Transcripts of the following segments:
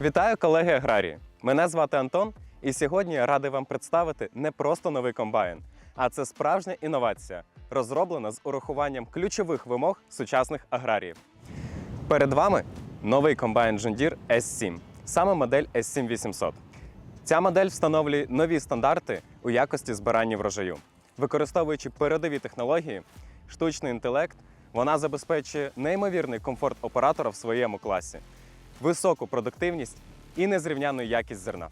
Вітаю колеги аграрії! Мене звати Антон, і сьогодні я радий вам представити не просто новий комбайн, а це справжня інновація, розроблена з урахуванням ключових вимог сучасних аграріїв. Перед вами новий комбайн John Deere S7, саме модель S7 800. Ця модель встановлює нові стандарти у якості збирання врожаю. Використовуючи передові технології, штучний інтелект, вона забезпечує неймовірний комфорт оператора в своєму класі, високу продуктивність і незрівняну якість зерна.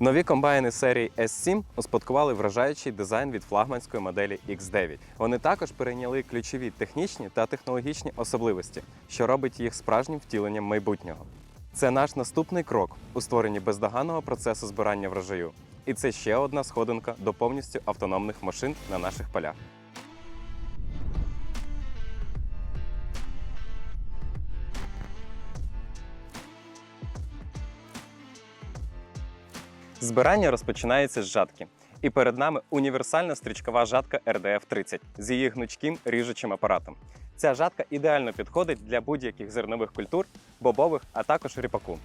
Нові комбайни серії S7 успадкували вражаючий дизайн від флагманської моделі X9. Вони також перейняли ключові технічні та технологічні особливості, що робить їх справжнім втіленням майбутнього. Це наш наступний крок у створенні бездоганного процесу збирання врожаю. І це ще одна сходинка до повністю автономних машин на наших полях. Збирання розпочинається з жатки. І перед нами універсальна стрічкова жатка RDF 30 з її гнучким ріжучим апаратом. Ця жатка ідеально підходить для будь-яких зернових культур, бобових, а також ріпаку.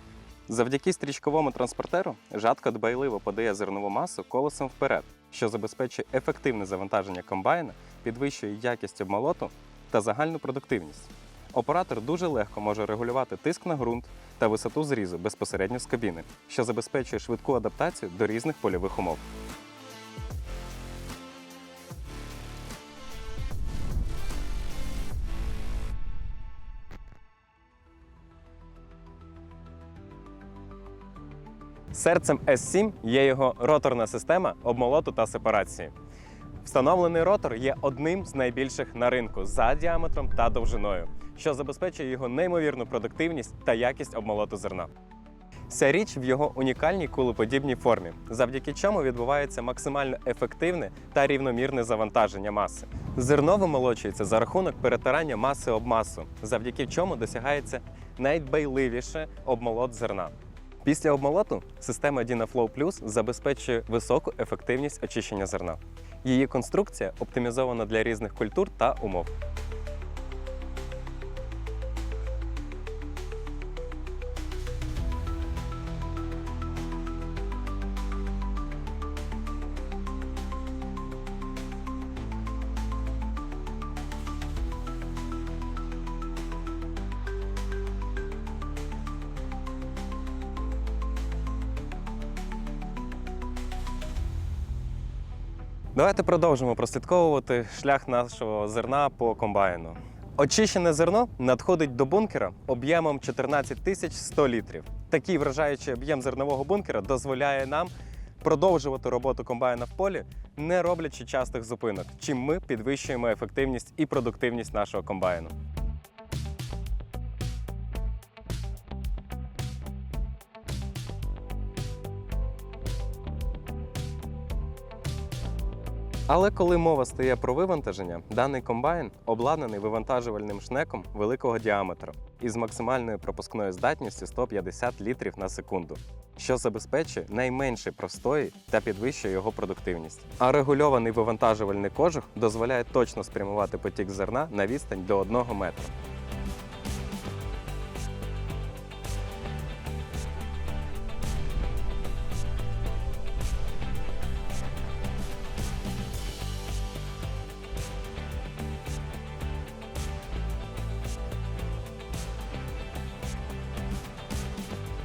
Завдяки стрічковому транспортеру жатка дбайливо подає зернову масу колесом вперед, що забезпечує ефективне завантаження комбайна, підвищує якість обмолоту та загальну продуктивність. Оператор дуже легко може регулювати тиск на ґрунт та висоту зрізу безпосередньо з кабіни, що забезпечує швидку адаптацію до різних польових умов. Серцем S7 є його роторна система обмолоту та сепарації. Встановлений ротор є одним з найбільших на ринку за діаметром та довжиною, що забезпечує його неймовірну продуктивність та якість обмолоту зерна. Вся річ в його унікальній кулеподібній формі, завдяки чому відбувається максимально ефективне та рівномірне завантаження маси. Зерно вимолочується за рахунок перетирання маси об масу, завдяки чому досягається найдбайливіше обмолот зерна. Після обмолоту система DynaFlow Plus забезпечує високу ефективність очищення зерна. Її конструкція оптимізована для різних культур та умов. Давайте продовжимо прослідковувати шлях нашого зерна по комбайну. Очищене зерно надходить до бункера об'ємом 14 тисяч 100 літрів. Такий вражаючий об'єм зернового бункера дозволяє нам продовжувати роботу комбайна в полі, не роблячи частих зупинок, чим ми підвищуємо ефективність і продуктивність нашого комбайну. Але коли мова стає про вивантаження, даний комбайн обладнаний вивантажувальним шнеком великого діаметру із максимальною пропускною здатністю 150 літрів на секунду, що забезпечує найменший простої та підвищує його продуктивність. А регульований вивантажувальний кожух дозволяє точно спрямувати потік зерна на відстань до 1 метра.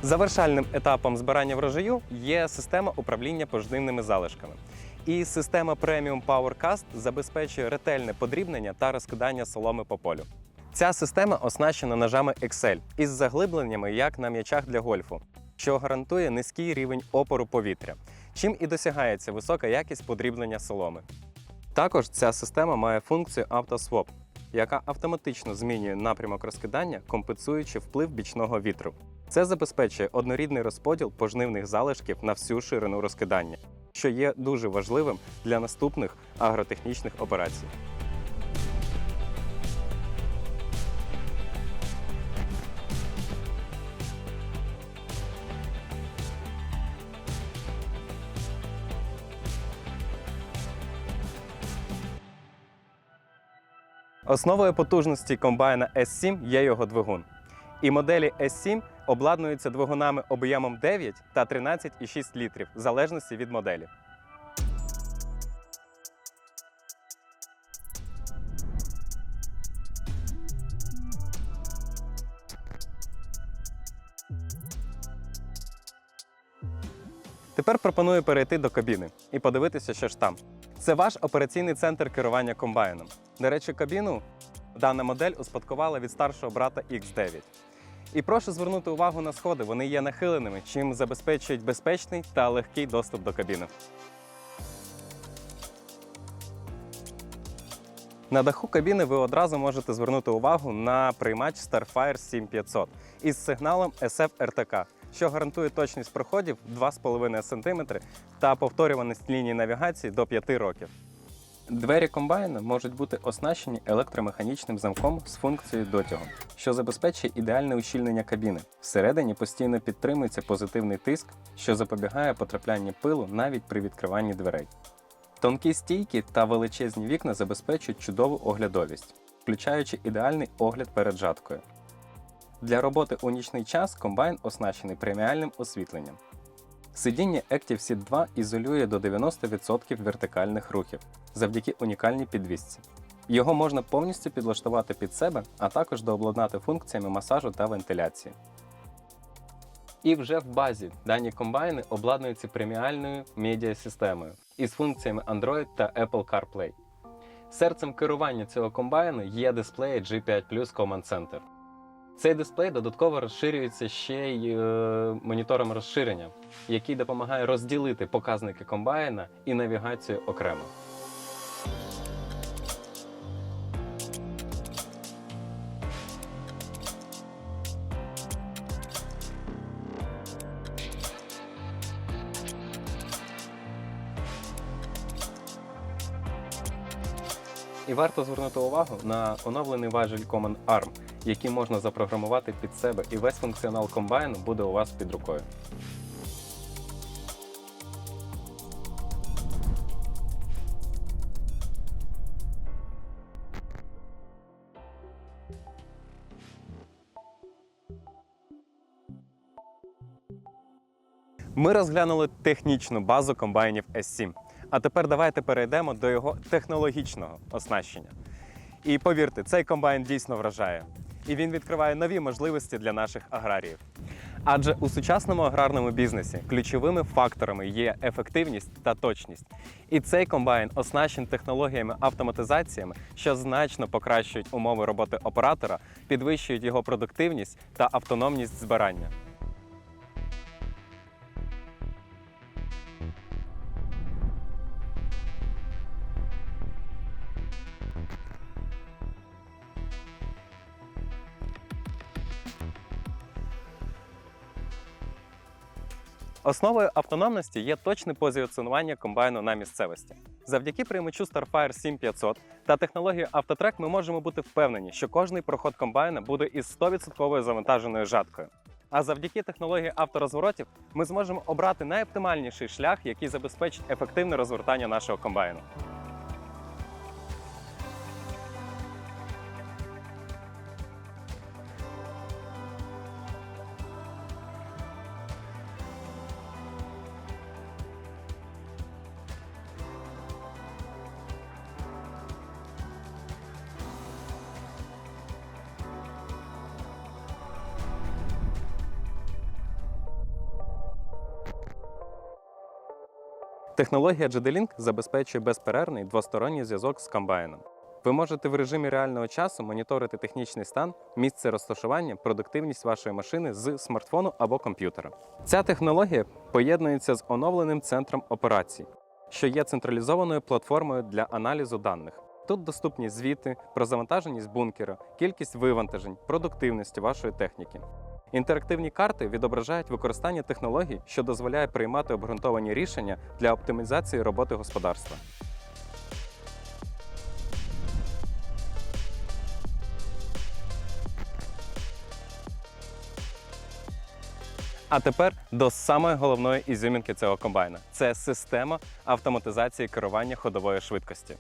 Завершальним етапом збирання врожаю є система управління пожнивними залишками. І система Premium PowerCast забезпечує ретельне подрібнення та розкидання соломи по полю. Ця система оснащена ножами Excel із заглибленнями, як на м'ячах для гольфу, що гарантує низький рівень опору повітря, чим і досягається висока якість подріблення соломи. Також ця система має функцію AutoSwap, яка автоматично змінює напрямок розкидання, компенсуючи вплив бічного вітру. Це забезпечує однорідний розподіл пожнивних залишків на всю ширину розкидання, що є дуже важливим для наступних агротехнічних операцій. Основою потужності комбайна S7 є його двигун. І моделі S7 обладнуються двигунами об'ємом 9 та 13,6 літрів, в залежності від моделі. Тепер пропоную перейти до кабіни і подивитися, що ж там. Це ваш операційний центр керування комбайном. До речі, кабіну дана модель успадкувала від старшого брата X9. І прошу звернути увагу на сходи, вони є нахиленими, чим забезпечують безпечний та легкий доступ до кабіни. На даху кабіни ви одразу можете звернути увагу на приймач Starfire 7500 із сигналом SF RTK, що гарантує точність проходів 2,5 см та повторюваність лінії навігації до 5 років. Двері комбайна можуть бути оснащені електромеханічним замком з функцією дотягу, що забезпечує ідеальне ущільнення кабіни. Всередині постійно підтримується позитивний тиск, що запобігає потраплянню пилу навіть при відкриванні дверей. Тонкі стійки та величезні вікна забезпечують чудову оглядовість, включаючи ідеальний огляд перед жаткою. Для роботи у нічний час комбайн оснащений преміальним освітленням. Сидіння Active Seat 2 ізолює до 90% вертикальних рухів завдяки унікальній підвісці. Його можна повністю підлаштувати під себе, а також дообладнати функціями масажу та вентиляції. І вже в базі дані комбайни обладнуються преміальною медіасистемою із функціями Android та Apple CarPlay. Серцем керування цього комбайну є дисплей G5 Plus Command Center. Цей дисплей додатково розширюється ще й е, монітором розширення, який допомагає розділити показники комбайна і навігацію окремо. І варто звернути увагу на оновлений важіль Command ARM, який можна запрограмувати під себе, і весь функціонал комбайну буде у вас під рукою. Ми розглянули технічну базу комбайнів S7. А тепер давайте перейдемо до його технологічного оснащення. І повірте, цей комбайн дійсно вражає. І він відкриває нові можливості для наших аграріїв. Адже у сучасному аграрному бізнесі ключовими факторами є ефективність та точність. І цей комбайн оснащений технологіями автоматизаціями, що значно покращують умови роботи оператора, підвищують його продуктивність та автономність збирання. Основою автономності є точне позиціонування комбайну на місцевості. Завдяки приймачу Starfire 7500 та технології Autotrack ми можемо бути впевнені, що кожний проход комбайна буде із 100% завантаженою жаткою. А завдяки технології авторозворотів ми зможемо обрати найоптимальніший шлях, який забезпечить ефективне розвертання нашого комбайну. Технологія GD-Link забезпечує безперервний двосторонній зв'язок з комбайном. Ви можете в режимі реального часу моніторити технічний стан, місце розташування, продуктивність вашої машини з смартфону або комп'ютера. Ця технологія поєднується з оновленим центром операцій, що є централізованою платформою для аналізу даних. Тут доступні звіти про завантаженість бункера, кількість вивантажень, продуктивність вашої техніки. Інтерактивні карти відображають використання технологій, що дозволяє приймати обґрунтовані рішення для оптимізації роботи господарства. А тепер до самої головної ізюмінки цього комбайна це система автоматизації керування ходової швидкості.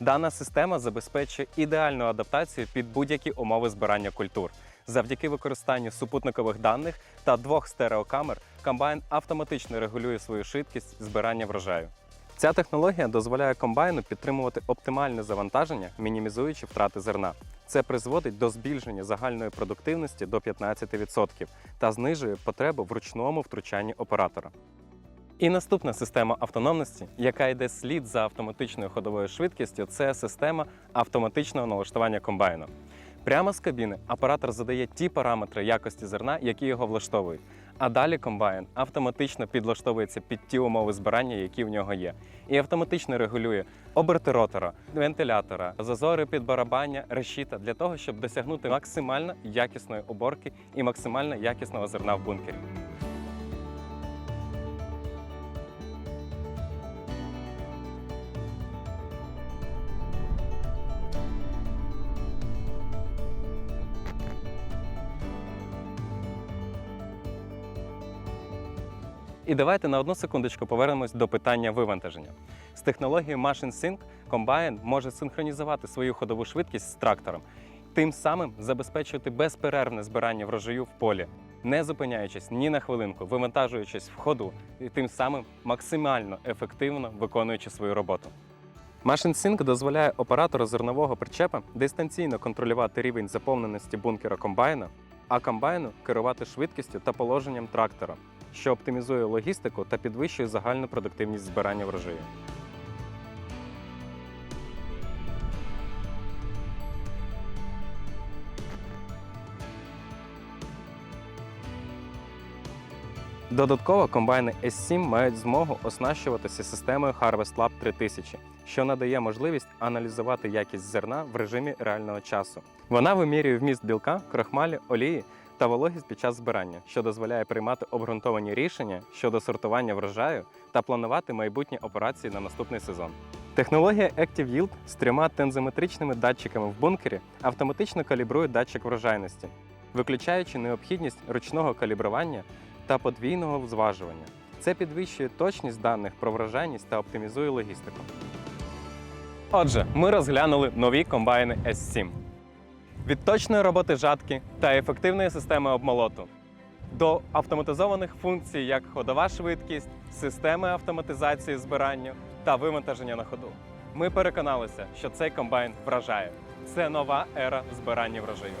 Дана система забезпечує ідеальну адаптацію під будь-які умови збирання культур Завдяки використанню супутникових даних та двох стереокамер комбайн автоматично регулює свою швидкість збирання врожаю. Ця технологія дозволяє комбайну підтримувати оптимальне завантаження, мінімізуючи втрати зерна. Це призводить до збільшення загальної продуктивності до 15% та знижує потребу в ручному втручанні оператора. І наступна система автономності, яка йде слід за автоматичною ходовою швидкістю, це система автоматичного налаштування комбайну. Прямо з кабіни оператор задає ті параметри якості зерна, які його влаштовують. А далі комбайн автоматично підлаштовується під ті умови збирання, які в нього є, і автоматично регулює оберти ротора, вентилятора, зазори під барабання, решіта для того, щоб досягнути максимально якісної уборки і максимально якісного зерна в бункері. І давайте на одну секундочку повернемось до питання вивантаження. З технологією Machine Sync комбайн може синхронізувати свою ходову швидкість з трактором, тим самим забезпечувати безперервне збирання врожаю в полі, не зупиняючись ні на хвилинку, вивантажуючись в ходу і тим самим максимально ефективно виконуючи свою роботу. Machine Sync дозволяє оператору зернового причепа дистанційно контролювати рівень заповненості бункера комбайна, а комбайну керувати швидкістю та положенням трактора, що оптимізує логістику та підвищує загальну продуктивність збирання врожаю. Додатково комбайни S7 мають змогу оснащуватися системою Harvest Lab 3000, що надає можливість аналізувати якість зерна в режимі реального часу. Вона вимірює вміст білка, крахмалі, олії та вологість під час збирання, що дозволяє приймати обґрунтовані рішення щодо сортування врожаю та планувати майбутні операції на наступний сезон. Технологія Active Yield з трьома тензометричними датчиками в бункері автоматично калібрує датчик врожайності, виключаючи необхідність ручного калібрування та подвійного зважування. Це підвищує точність даних про врожайність та оптимізує логістику. Отже, ми розглянули нові комбайни S7. Від точної роботи жатки та ефективної системи обмолоту до автоматизованих функцій, як ходова швидкість, системи автоматизації збирання та вивантаження на ходу. Ми переконалися, що цей комбайн вражає. Це нова ера збирання врожаю.